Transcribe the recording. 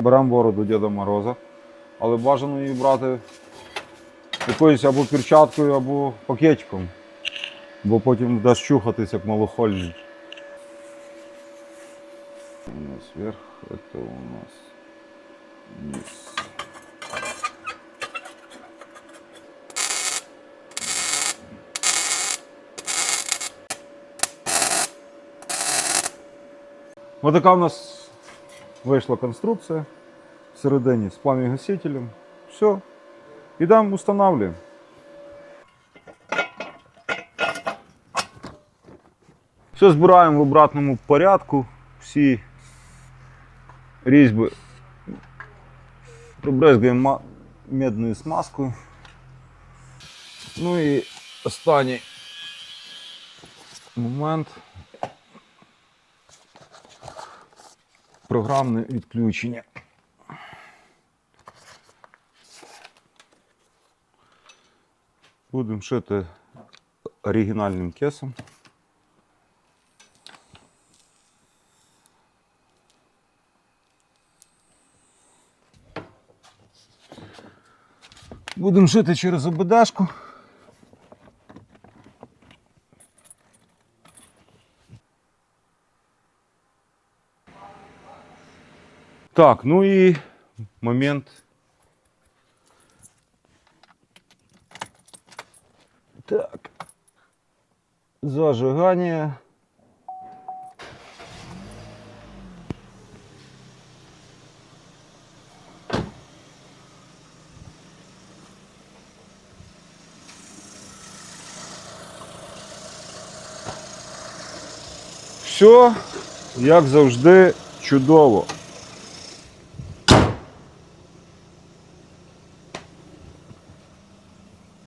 Беремо бороду Діда Мороза, але бажано її брати якоюсь або перчаткою, або пакетиком, бо потім дасть чухатись як малохольний. У нас верх, это у нас низ. Ось така у нас вийшла конструкція всередині з плам'я-гасителем. Все. Ідемо встановлюємо. Все збираємо в обратному порядку. Всі різьби прибризгаємо медною смазкою. Ну і останній момент. Програмне відключення. Будемо шити оригінальним кесом. Будемо шити через ОБДшку. Так, ну і момент. Так. Зажигання. Все, як завжди, чудово.